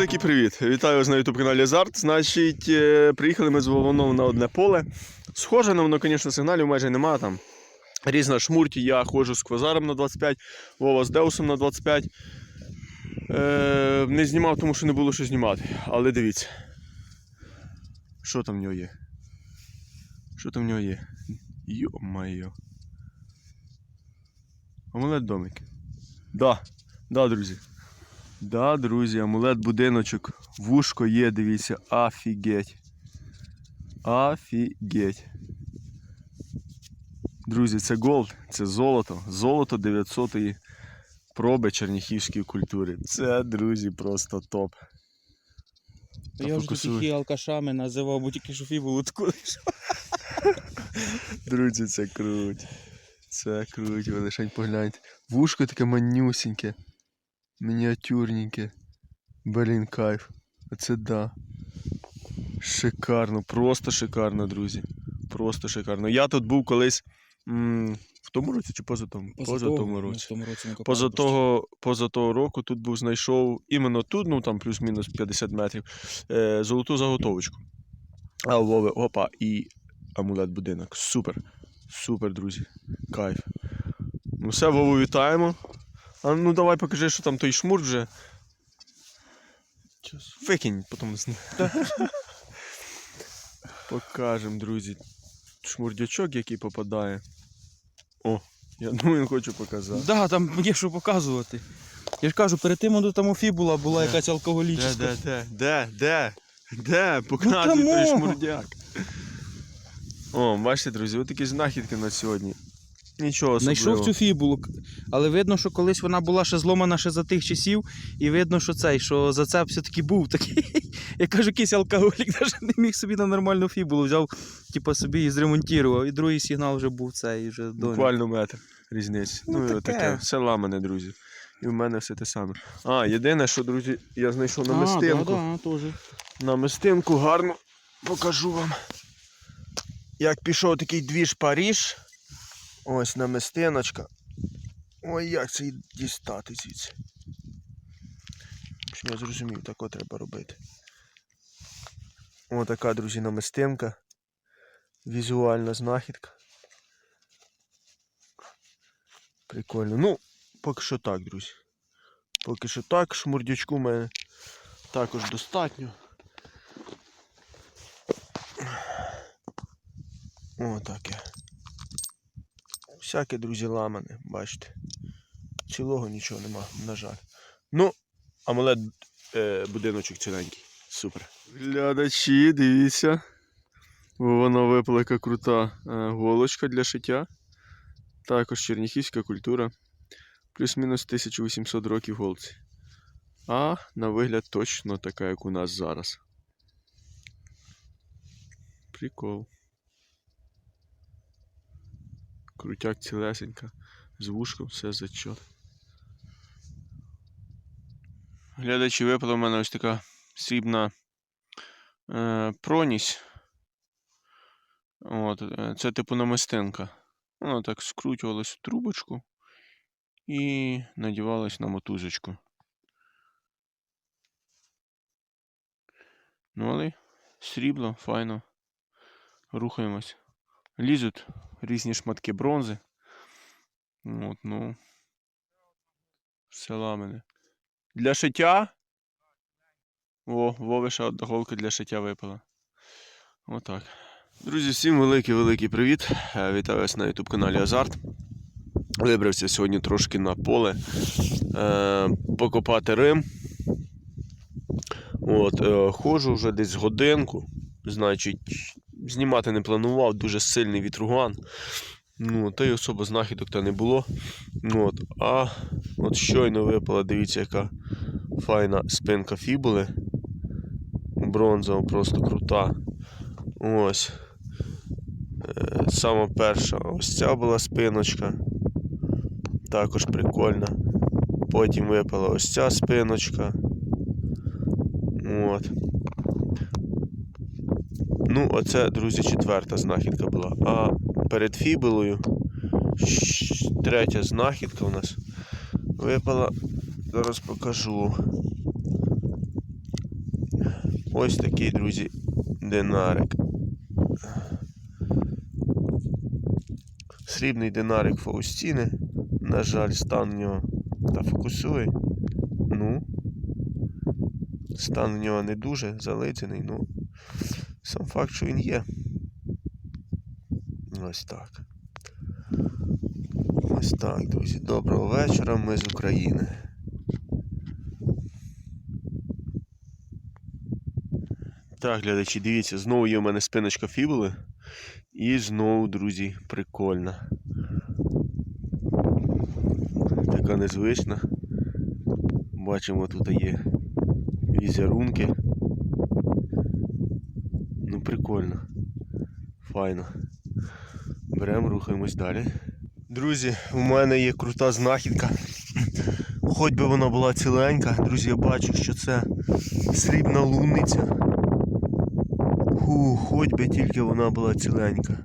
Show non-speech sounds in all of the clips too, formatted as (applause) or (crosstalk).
великий привіт! Вітаю вас на youtube каналі Азарт. Значить, е, приїхали ми з Вованом на одне поле. Схоже, на воно, звісно, сигналів майже немає там. Різна шмурті, я ходжу з квазаром на 25, Вова з Деусом на 25. Е, не знімав, тому що не було що знімати. Але дивіться. Що там в нього є? Що там в нього є? Йо-майо. Амулет домик. Да, да, друзі. Да, друзі, амулет будиночок. Вушко є, дивіться, офігеть. Офігеть. Друзі, це голд, це золото. Золото 900-ї проби черніхівської культури. Це, друзі, просто топ. Та Я вже таких алкашами називав, бо тільки що фібулу таку. (laughs) Друзі, це круть. Це круть, ви лишень погляньте. Вушко таке манюсіньке, мініатюрненьке. Блін, кайф. Оце да. Шикарно, просто шикарно, друзі. Просто шикарно. Я тут був колись м, в тому році чи поза тому? Поза, тому році. Тому році Поза того, поза того року тут був знайшов іменно тут, ну там плюс-мінус 50 метрів, е, золоту заготовочку. А у Вови, опа, і амулет будинок. Супер. Супер, друзі. Кайф. Ну все, Вову вітаємо. А ну давай покажи, що там той шмур вже. Викинь, потім. з- (laughs) Покажемо, друзі. Шмурдячок, який попадає. О, я думаю, він хочу показати. Да, там є що показувати. Я ж кажу, перед тим там фібула була якась алкоголічна. де, де, де, де, де, тому. той шмурдяк. О, бачите, друзі, ось такі знахідки на сьогодні. Нічого особливого. Знайшов цю фібулу, але видно, що колись вона була ще зломана ще за тих часів, і видно, що цей, що зацеп все-таки був такий. (laughs) Я кажу, якийсь алкоголік навіть не міг собі на нормальну фібулу, взяв, типу, собі і зремонтував. І другий сигнал вже був цей, вже. Буквально метр різниці. Ну, Ну, таке. таке. Все ламане, друзі. І в мене все те саме. А, єдине, що, друзі, я знайшов на А, мистинку. Да, да, теж. На мистинку гарно покажу вам. Як пішов такий двіж Паріж. Ось намистиночка. Ой, як це її дістати звідси. Я зрозумів, тако треба робити. Ось така, друзі, намистинка. Візуальна знахідка. Прикольно. Ну, поки що так, друзі. Поки що так, шмурдячку в мене також достатньо. О, Всяке, друзі, ламане, бачите. Цілого нічого нема, на жаль. Ну, амулет е, будиночок ціленький. Супер. Глядачі, дивіться. Воно випала крута е, голочка для шиття. Також черніхівська культура. Плюс-мінус 1800 років голці. А на вигляд точно така, як у нас зараз. Прикол. Крутяк цілесенька. З вушком все зачет. Глядачі випала в мене ось така срібна е, проність. От, е, це типу намистинка. Воно так скручувалось в трубочку і надівалось на мотузочку. Ну, але срібло, файно. Рухаємось. Лізуть різні шматки бронзи. От, ну. Все ламане. Для шиття. О, Вови ще одна голка для шиття випала. Отак. Друзі, всім великий-великий привіт. Е, Вітаю вас на YouTube каналі Азарт. Вибрався сьогодні трошки на поле е, покопати Рим. От, е, ходжу вже десь годинку. Значить, знімати не планував, дуже сильний вітруган. Ну, та й особо знахідок та не було. Ну, от, а от щойно випала, дивіться, яка файна спинка фібули. Бронзова, просто крута. Ось. Е, Сама перша. Ось ця була спиночка. Також прикольна. Потім випала ось ця спиночка. От. Ну, оце, друзі, четверта знахідка була. А перед фібулою третя знахідка у нас випала. Зараз покажу. Ось такий, друзі, динарик. Срібний динарик Фаустіни. На жаль, стан в нього та фокусує. Ну. Стан в нього не дуже залитений, ну. Сам факт, що він є. Ось так. Ось так, друзі. Доброго вечора. Ми з України. Так, глядачі, дивіться, знову є у мене спиночка фібули. І знову, друзі, прикольна. Така незвична. Бачимо, тут є візерунки. Ну, прикольно. Файно. Беремо, рухаємось далі. Друзі, у мене є крута знахідка. Хоч би вона була ціленька, друзі, я бачу, що це срібна лунниця. Ху, хоч би тільки вона була ціленька.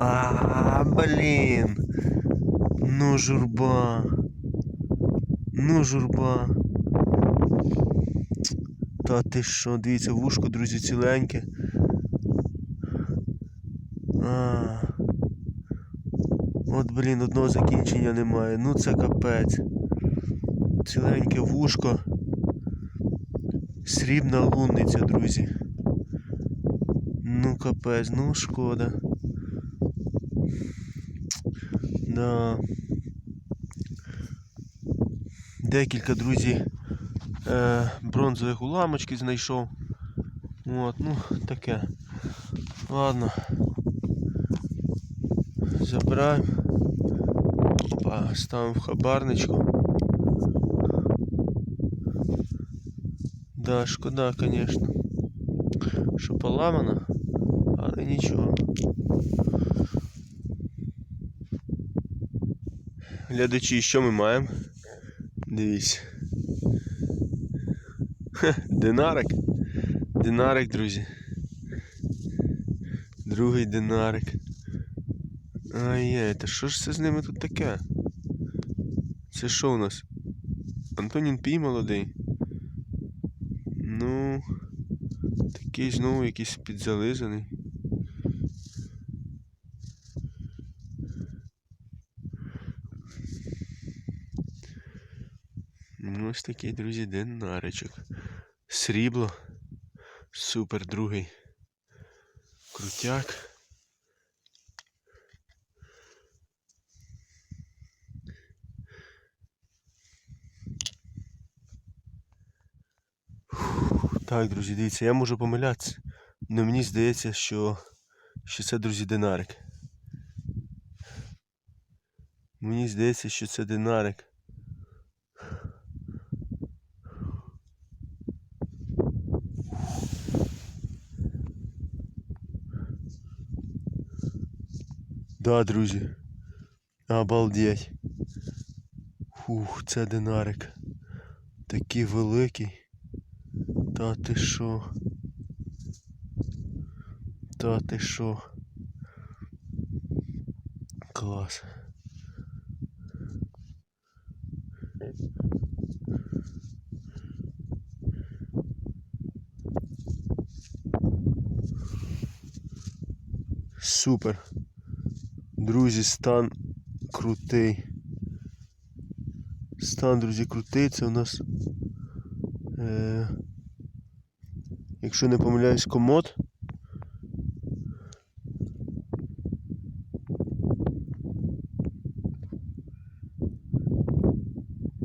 А, блін. Ну журба. Ну журба. Та ти що, дивіться, вушко, друзі, ціленьке. А. От, блін, одного закінчення немає. Ну це капець. Ціленьке вушко. Срібна лунниця, друзі. Ну капець, ну шкода. Да. Декілька, друзі, е, бронзових уламочків знайшов. От, ну, таке. Ладно. Забираємо. Опа, ставимо в хабарничку. Да, шкода, конечно. Що поламано, але нічого. Глядачі, що ми маємо? Дивіться. Хе, (laughs) Динарик. Динарик, друзі. Другий динарик. Ай-яй, та що ж це з ними тут таке? Це що у нас? Антонін Пій молодий. Ну, такий знову якийсь підзализаний. Ну, ось такий, друзі, динаричок. Срібло. Супер другий. Крутяк. Так, друзі, дивіться, я можу помилятися. але мені здається, що, що це, друзі, динарик. Мені здається, що це динарик. Да, друзі. Обалдеть. Фух, це динарик. Такий великий. Та ти що? Та ти що? Клас. Супер. Друзі, стан крутий. Стан, друзі, крутий. Це у нас. Е, якщо не помиляюсь, комод.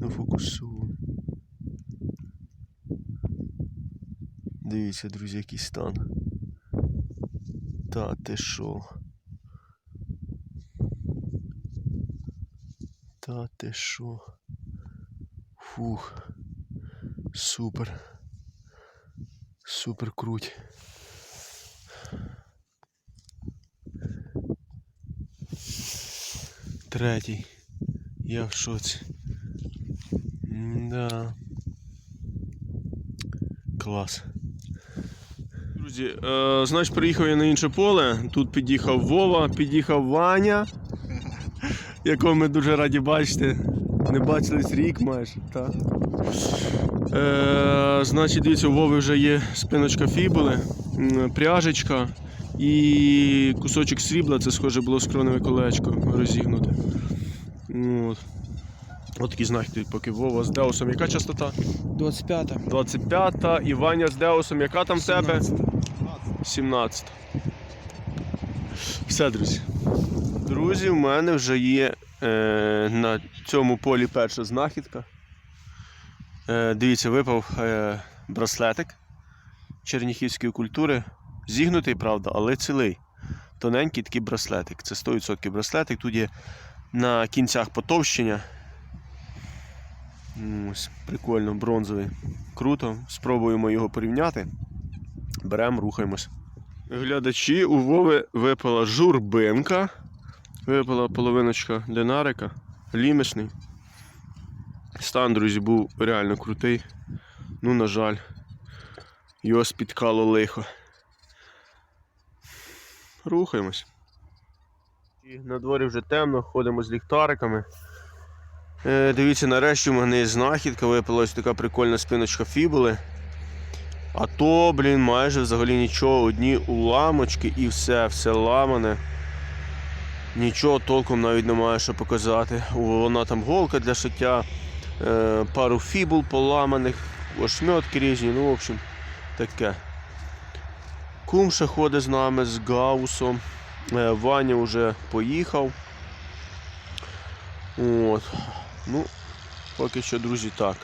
Не фокусую. Дивіться, друзі, який стан. Та ти що? Та ти що? Фух. Супер. Супер круть. Третій. Я в шоці. Да. Клас. Друзі, е, значить, приїхав я на інше поле. Тут під'їхав Вова, під'їхав Ваня, якого ми дуже раді бачити. Не бачились рік майже, так. Е, значить, дивіться, у Вови вже є спиночка фібули, пряжечка і кусочок срібла, це схоже було скроневе колечко розігнуте. От. От такі знахідки, поки Вова з Деусом. Яка частота? 25-та. 25-та. І Ваня з Деусом, яка там в тебе? 17. Все, друзі. Друзі, в мене вже є е, на цьому полі перша знахідка. Е, дивіться, випав е, браслетик черніхівської культури. Зігнутий, правда, але цілий. Тоненький такий браслетик. Це 100% браслетик. Тут є на кінцях потовщення. Ось, прикольно, бронзовий. Круто. Спробуємо його порівняти. Беремо, рухаємось. Глядачі, у Вови випала журбинка. Випала половиночка динарика. Лімесний. Стан, друзі, був реально крутий. Ну, на жаль, його спіткало лихо. Рухаємось. І на дворі вже темно, ходимо з ліхтариками. Е, дивіться, нарешті в мене є знахідка, випала така прикольна спиночка фібули. А то, блін, майже взагалі нічого, одні уламочки і все, все ламане. Нічого толком навіть немає що показати. Вона там голка для шиття, е, пару фібул поламаних, ошмьотки різні, ну, в общем, таке. Кум ще ходить з нами, з Гаусом. Е, Ваня вже поїхав. От. Ну, поки що, друзі, так.